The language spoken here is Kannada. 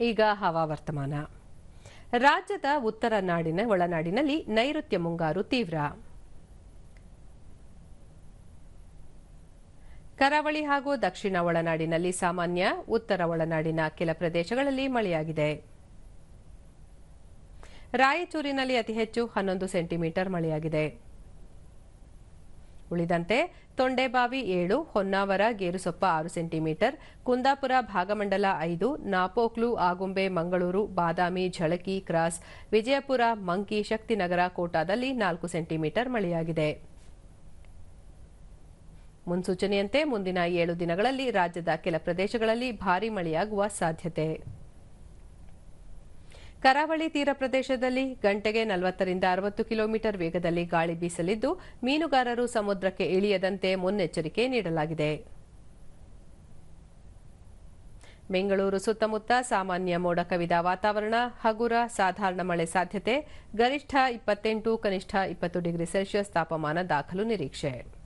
ಈಗ ಹವಾವರ್ತಮಾನ ರಾಜ್ಯದ ಉತ್ತರ ನಾಡಿನ ಒಳನಾಡಿನಲ್ಲಿ ನೈಋತ್ಯ ಮುಂಗಾರು ತೀವ್ರ. ಕರಾವಳಿ ಹಾಗೂ ದಕ್ಷಿಣ ಒಳನಾಡಿನಲ್ಲಿ ಸಾಮಾನ್ಯ, ಉತ್ತರ ಒಳನಾಡಿನ ಕೆಲ ಪ್ರದೇಶಗಳಲ್ಲಿ ಮಳೆಯಾಗಿದೆ. ರಾಯಚೂರಿನಲ್ಲಿ ಅತಿ ಹೆಚ್ಚು ಹನ್ನೊಂದು ಸೆಂಟಿಮೀಟರ್ ಮಳೆಯಾಗಿದೆ. ಉಳಿದಂತೆ ತೊಂಡೆಬಾವಿ ಏಳು, ಹೊನ್ನಾವರ ಗೇರುಸೊಪ್ಪ ಆರು ಸೆಂಟಿಮೀಟರ್, ಕುಂದಾಪುರ ಭಾಗಮಂಡಲ ಐದು, ನಾಪೋಕ್ಲು, ಆಗುಂಬೆ, ಮಂಗಳೂರು, ಬಾದಾಮಿ, ಝಳಕಿ, ಕ್ರಾಸ್, ವಿಜಯಪುರ, ಮಂಕಿ, ಶಕ್ತಿನಗರ ಕೋಟಾದಲ್ಲಿ ನಾಲ್ಕು ಸೆಂಟಿಮೀಟರ್ ಮಳೆಯಾಗಿದೆ. ಮುನ್ಸೂಚನೆಯಂತೆ ಮುಂದಿನ ಏಳು ದಿನಗಳಲ್ಲಿ ರಾಜ್ಯದ ಕೆಲ ಪ್ರದೇಶಗಳಲ್ಲಿ ಭಾರೀ ಮಳೆಯಾಗುವ ಸಾಧ್ಯತೆ. ಕರಾವಳಿ ತೀರ ಪ್ರದೇಶದಲ್ಲಿ ಗಂಟೆಗೆ ನಲವತ್ತರಿಂದ ಅರವತ್ತು ಕಿಲೋಮೀಟರ್ ವೇಗದಲ್ಲಿ ಗಾಳಿ ಬೀಸಲಿದ್ದು, ಮೀನುಗಾರರು ಸಮುದ್ರಕ್ಕೆ ಇಳಿಯದಂತೆ ಮುನ್ನೆಚ್ಚರಿಕೆ ನೀಡಲಾಗಿದೆ. ಬೆಂಗಳೂರು ಸುತ್ತಮುತ್ತ ಸಾಮಾನ್ಯ ಮೋಡ ಕವಿದ ವಾತಾವರಣ, ಹಗುರ, ಸಾಧಾರಣ ಮಳೆ ಸಾಧ್ಯತೆ, ಗರಿಷ್ಠ ಇಪ್ಪತ್ತೆಂಟು, ಕನಿಷ್ಠ ಇಪ್ಪತ್ತು ಡಿಗ್ರಿ ಸೆಲ್ಸಿಯಸ್ ತಾಪಮಾನ ದಾಖಲು ನಿರೀಕ್ಷೆ.